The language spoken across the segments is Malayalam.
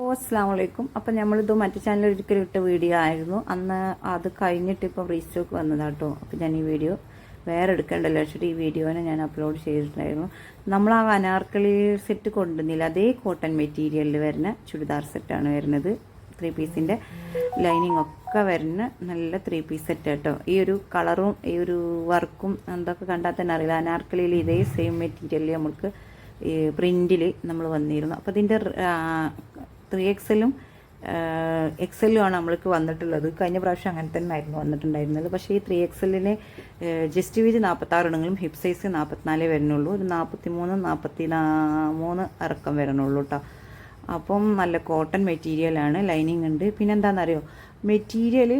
ഓ അസ്സാം വലൈക്കും അപ്പം നമ്മളിത് മറ്റു ചാനലിൽ ഒരിക്കലും ഇട്ട വീഡിയോ ആയിരുന്നു. അന്ന് അത് കഴിഞ്ഞിട്ട് ഇപ്പം റീസ്റ്റോക്ക് വന്നതാട്ടോ. അപ്പം ഞാൻ ഈ വീഡിയോ വേറെ എടുക്കേണ്ടല്ലോ. വെച്ചിട്ട് ഈ വീഡിയോനെ ഞാൻ അപ്ലോഡ് ചെയ്തിട്ടുണ്ടായിരുന്നു. നമ്മൾ ആ അനാർക്കളി സെറ്റ് കൊണ്ടുവന്നില്ല. അതേ കോട്ടൺ മെറ്റീരിയലിൽ വരുന്ന ചുരിദാർ സെറ്റാണ് വരുന്നത്. ത്രീ പീസിന്റെ ലൈനിങ് ഒക്കെ വരുന്ന നല്ല ത്രീ പീസ് സെറ്റ് കേട്ടോ ഈ ഒരു കളറും ഈ ഒരു വർക്കും എന്തൊക്കെ കണ്ടാൽ തന്നെ അറിയില്ല. അനാർക്കളിയിൽ ഇതേ സെയിം മെറ്റീരിയലിൽ നമുക്ക് ഈ പ്രിന്റിൽ നമ്മൾ വന്നിരുന്നു. അപ്പോൾ ഇതിന്റെ ത്രീ എക്സലും എക്സലുമാണ് നമ്മൾക്ക് വന്നിട്ടുള്ളത്. കഴിഞ്ഞ പ്രാവശ്യം അങ്ങനെ തന്നെ ആയിരുന്നു വന്നിട്ടുണ്ടായിരുന്നത്. പക്ഷേ ഈ ത്രീ എക്സലിന് ജസ്റ്റ് വീതി നാൽപ്പത്താറ് ഉണ്ടെങ്കിലും ഹിപ് സൈസ് നാൽപ്പത്തിനാലേ വരുന്നുള്ളൂ. ഒരു നാൽപ്പത്തി മൂന്ന് നാൽപ്പത്തി മൂന്ന് ഇറക്കം വരണുള്ളൂ കേട്ടോ അപ്പം നല്ല കോട്ടൺ മെറ്റീരിയലാണ് ലൈനിങ് ഉണ്ട്. പിന്നെ എന്താണെന്നറിയോ മെറ്റീരിയൽ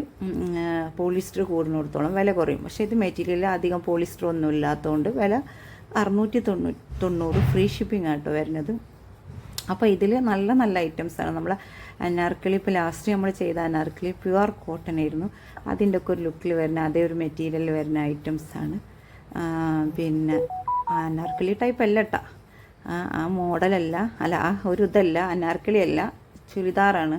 പോളിസ്റ്റർ കൂടുന്നിടത്തോളം വില കുറയും. പക്ഷേ ഇത് മെറ്റീരിയൽ അധികം പോളിസ്റ്റർ ഒന്നും ഇല്ലാത്തതുകൊണ്ട് വില അറുന്നൂറ്റി തൊണ്ണൂറ്റി തൊണ്ണൂറ് ഫ്രീ ഷിപ്പിംഗ് ആട്ടോ വരുന്നത്. അപ്പോൾ ഇതിൽ നല്ല നല്ല ഐറ്റംസ് ആണ്. നമ്മൾ അനാർക്കിളി ഇപ്പോൾ ലാസ്റ്റ് നമ്മൾ ചെയ്ത അനാർക്കിളി പ്യുവർ കോട്ടൺ ആയിരുന്നു. അതിന്റെ ഒക്കെ ഒരു ലുക്കിൽ വരുന്ന അതേ ഒരു മെറ്റീരിയലിൽ വരുന്ന ഐറ്റംസ് ആണ്. പിന്നെ അനാർക്കിളി ടൈപ്പ് അല്ല കേട്ടോ ആ മോഡലല്ല അല്ല. ആ ഒരു ഇതല്ല. അനാർക്കിളി അല്ല. ചുരിദാറാണ്.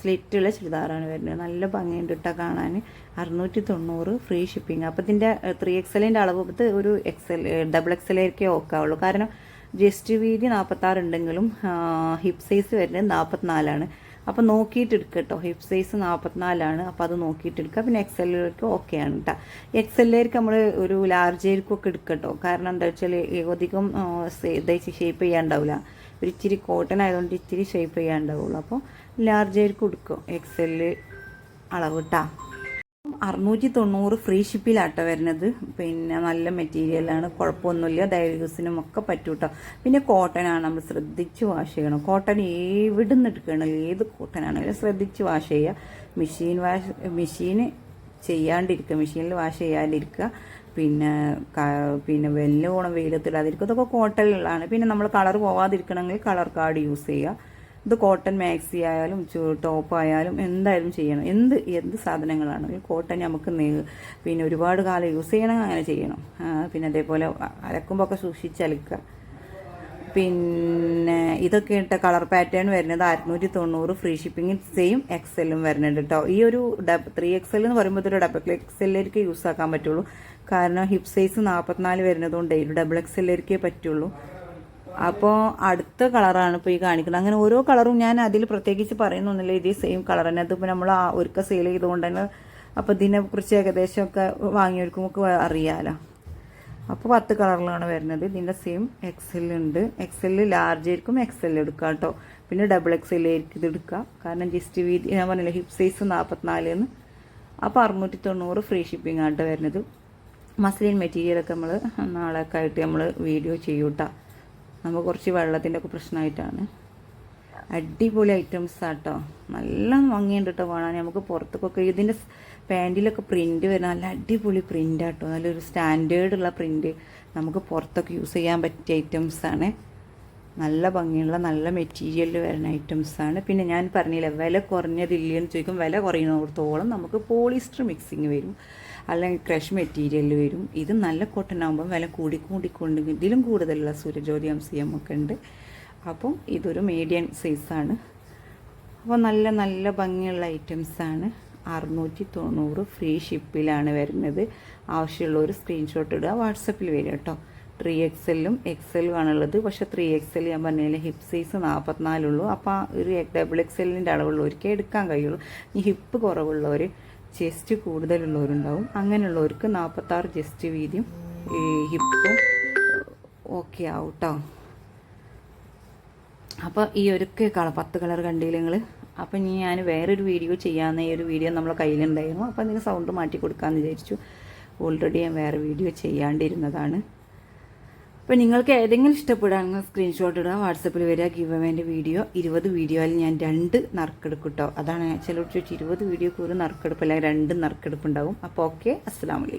സ്ലിറ്റുള്ള ചുരിദാറാണ് വരുന്നത്. നല്ല ഭംഗിയുണ്ട് കേട്ടോ കാണാൻ അറുന്നൂറ്റി തൊണ്ണൂറ് ഫ്രീ ഷിപ്പിംഗ് അപ്പോൾ ഇതിന്റെ ത്രീ എക്സലിന്റെ അളവ് ഒരു എക്സൽ ഡബിൾ എക്സലേക്കേ ഓക്കാവുള്ളൂ കാരണം ജസ്റ്റ് വീതി നാൽപ്പത്താറ് ഉണ്ടെങ്കിലും ഹിപ് സൈസ് വരുന്നത് നാൽപ്പത്തിനാലാണ് അപ്പോൾ നോക്കിയിട്ട് എടുക്കുക കേട്ടോ ഹിപ് സൈസ് നാൽപ്പത്തിനാലാണ് അപ്പോൾ അത് നോക്കിയിട്ട് എടുക്കുക പിന്നെ എക്സലിലേക്ക് ഓക്കെ ആണ് കേട്ടോ എക്സലിലേക്ക് നമ്മൾ ഒരു ലാർജ് ഒക്കെ എടുക്കുക കേട്ടോ കാരണം എന്താ വെച്ചാൽ അധികം ഇതായി ഷേപ്പ് ചെയ്യാണ്ടാവില്ല ഒരു ഇച്ചിരി കോട്ടൺ ആയതുകൊണ്ട് ഇച്ചിരി ഷേപ്പ് ചെയ്യാണ്ടാവുള്ളൂ. അപ്പോൾ ലാർജ് ലാർജേർക്കും എടുക്കും. എല്ല് അളവ് കേട്ടോ അറുന്നൂറ്റി തൊണ്ണൂറ് ഫ്രീ ഷിപ്പിലാട്ടോ വരുന്നത്. പിന്നെ നല്ല മെറ്റീരിയലാണ്. കുഴപ്പമൊന്നുമില്ല. ഡയറി യൂസിനും ഒക്കെ പറ്റും കേട്ടോ പിന്നെ കോട്ടനാണ്. നമ്മൾ ശ്രദ്ധിച്ച് വാഷ് ചെയ്യണം. കോട്ടൺ എവിടെ നിന്ന് എടുക്കണം? ഏത് കോട്ടനാണെങ്കിലും ശ്രദ്ധിച്ച് വാഷ് ചെയ്യുക. മെഷീൻ വാഷ് മെഷീന് ചെയ്യാണ്ടിരിക്കുക. മെഷീനിൽ വാഷ് ചെയ്യാണ്ടിരിക്കുക. പിന്നെ പിന്നെ വെല്ല് പോണം വെയിലത്തിടാതിരിക്കുക ഇതൊക്കെ കോട്ടണിലാണ്. പിന്നെ നമ്മൾ കളർ പോവാതിരിക്കണമെങ്കിൽ കളർ കാർഡ് യൂസ് ചെയ്യുക. ഇത് കോട്ടൺ മാക്സി ആയാലും ടോപ്പ് ആയാലും എന്തായാലും ചെയ്യണം. എന്ത് എന്ത് സാധനങ്ങളാണ് കോട്ടൺ നമുക്ക് പിന്നെ ഒരുപാട് കാലം യൂസ് ചെയ്യണം അങ്ങനെ ചെയ്യണം. പിന്നെ അതേപോലെ അലക്കുമ്പോൾ ഒക്കെ പിന്നെ ഇതൊക്കെ ഇട്ട കളർ പാറ്റേൺ വരുന്നത് അറുന്നൂറ്റി തൊണ്ണൂറ് ഫ്രീ ഷിപ്പിംഗ് സെയിം എക്സലും വരുന്നുണ്ട് കേട്ടോ ഈ ഒരു ത്രീ എക്സൽ എന്ന് പറയുമ്പോൾ ഒരു ഡബിൾ എക്സലിലേക്ക് യൂസ് ആക്കാൻ പറ്റുള്ളൂ. കാരണം ഹിപ് സൈസ് നാൽപ്പത്തിനാല് വരുന്നതുകൊണ്ട് ഡബിൾ എക്സലിലേക്കേ പറ്റുള്ളൂ. അപ്പോൾ അടുത്ത കളറാണ് ഇപ്പോൾ ഈ കാണിക്കുന്നത്. അങ്ങനെ ഓരോ കളറും ഞാൻ അതിൽ പ്രത്യേകിച്ച് പറയുന്നൊന്നുമില്ല ഇതേ സെയിം കളർ തന്നെ. അതിപ്പോൾ നമ്മൾ ഒരുക്ക സെയിൽ ചെയ്തുകൊണ്ട് തന്നെ അപ്പോൾ ഇതിനെക്കുറിച്ച് ഏകദേശമൊക്കെ വാങ്ങിയവർക്കും അറിയാലോ. അപ്പോൾ പത്ത് കളറിലാണ് വരുന്നത്. ഇതിന്റെ സെയിം എക്സൽ ഉണ്ട്. എക്സൽ ലാർജ് ആയിരിക്കും. എക്സൽ എടുക്കുക കേട്ടോ. പിന്നെ ഡബിൾ എക്സൽ ആയിരിക്കും ഇത് എടുക്കുക. കാരണം ജസ്റ്റ് വീതി ഞാൻ പറഞ്ഞില്ല ഹിപ് സൈസ് നാൽപ്പത്തിനാല് എന്ന്. അപ്പോൾ അറുന്നൂറ്റി തൊണ്ണൂറ് ഫ്രീ ഷിപ്പിംഗ് ആയിട്ട് വരുന്നത്. മസ്ലിൻ മെറ്റീരിയലൊക്കെ നമ്മൾ നാളെയൊക്കെ ആയിട്ട് നമ്മൾ വീഡിയോ ചെയ്യൂട്ടാ. നമുക്ക് കുറച്ച് വെള്ളത്തിന്റെ ഒക്കെ പ്രശ്നമായിട്ടാണ്. അടിപൊളി ഐറ്റംസ് ആട്ടോ. നല്ല ഭംഗിയുണ്ട് കേട്ടോ കാണാൻ. നമുക്ക് പുറത്തൊക്കെ ഇതിന്റെ പാന്റിലൊക്കെ പ്രിന്റ് വരുന്ന നല്ല അടിപൊളി പ്രിന്റ് ആട്ടോ. നല്ലൊരു സ്റ്റാൻഡേർഡുള്ള പ്രിന്റ് നമുക്ക് പുറത്തൊക്കെ യൂസ് ചെയ്യാൻ പറ്റിയ ഐറ്റംസാണ് നല്ല ഭംഗിയുള്ള നല്ല മെറ്റീരിയലിൽ വരുന്ന ഐറ്റംസാണ് പിന്നെ ഞാൻ പറഞ്ഞില്ല വില കുറഞ്ഞതില്ലെന്ന് ചോദിക്കും. വില കുറയുന്നിടത്തോളം നമുക്ക് പോളിസ്റ്റർ മിക്സിങ് വരും. അല്ലെങ്കിൽ ക്രഷ് മെറ്റീരിയൽ വരും. ഇത് നല്ല കോട്ടൺ ആകുമ്പം വില കൂടി കൂടിക്കൊണ്ട് ഇതിലും കൂടുതലുള്ള സൂര്യജ്യോതി എം സി എം ഒക്കെ ഉണ്ട്. അപ്പം ഇതൊരു മീഡിയം സൈസാണ് അപ്പോൾ നല്ല നല്ല ഭംഗിയുള്ള ഐറ്റംസാണ് അറുന്നൂറ്റി തൊണ്ണൂറ് ഫ്രീ ഷിപ്പിലാണ് വരുന്നത്. ആവശ്യമുള്ളവർ സ്ക്രീൻഷോട്ട് ഇടുക. വാട്സപ്പിൽ വരിക കേട്ടോ. ത്രീ എക്സെല്ലും എക്സെല്ലും ആണുള്ളത്. പക്ഷേ ത്രീ എക്സെൽ ഞാൻ പറഞ്ഞതിൽ ഹിപ്പ് സൈസ് നാൽപ്പത്തിനാലുള്ളൂ അപ്പോൾ ഒരു ഡബിൾ എക്സെല്ലിന്റെ അളവുള്ളവർക്കേ എടുക്കാൻ കഴിയുള്ളൂ. ഈ ഹിപ്പ് കുറവുള്ളവർ ചെസ്റ്റ് കൂടുതലുള്ളവരുണ്ടാവും. അങ്ങനെയുള്ളവർക്ക് നാൽപ്പത്താറ് ചെസ്റ്റ് വീതിയും ഈ ഹിപ്പ് ഓക്കെ ആവും അപ്പോൾ ഈ ഒരുക്കെ കളർ പത്ത് കളർ കണ്ടില്ല നിങ്ങൾ അപ്പോൾ ഇനി ഞാൻ വേറൊരു വീഡിയോ ചെയ്യാമെന്ന ഈ ഒരു വീഡിയോ നമ്മളെ കയ്യിലുണ്ടായിരുന്നു. അപ്പോൾ അതിന് സൗണ്ട് മാറ്റി കൊടുക്കാമെന്ന് വിചാരിച്ചു. ഓൾറെഡി ഞാൻ വേറെ വീഡിയോ ചെയ്യാണ്ടിരുന്നതാണ്. അപ്പോൾ നിങ്ങൾക്ക് ഏതെങ്കിലും ഇഷ്ടപ്പെടുകയാണെങ്കിൽ സ്ക്രീൻഷോട്ട് ഇടുക വാട്സപ്പിൽ വരിക ഗീവ് അവേന്റെ വീഡിയോ ഇരുപത് വീഡിയോയിൽ ഞാൻ രണ്ട് നറുക്കെടുക്കും കേട്ടോ അതാണ് ചിലർ ചോദിച്ചു ഇരുപത് വീഡിയോക്ക് ഒരു നറുക്കെടുപ്പ് അല്ലെങ്കിൽ രണ്ട് നറുക്കെടുപ്പ് ഉണ്ടാവും. അപ്പോൾ ഓക്കെ അസ്സാം വലൈക്കും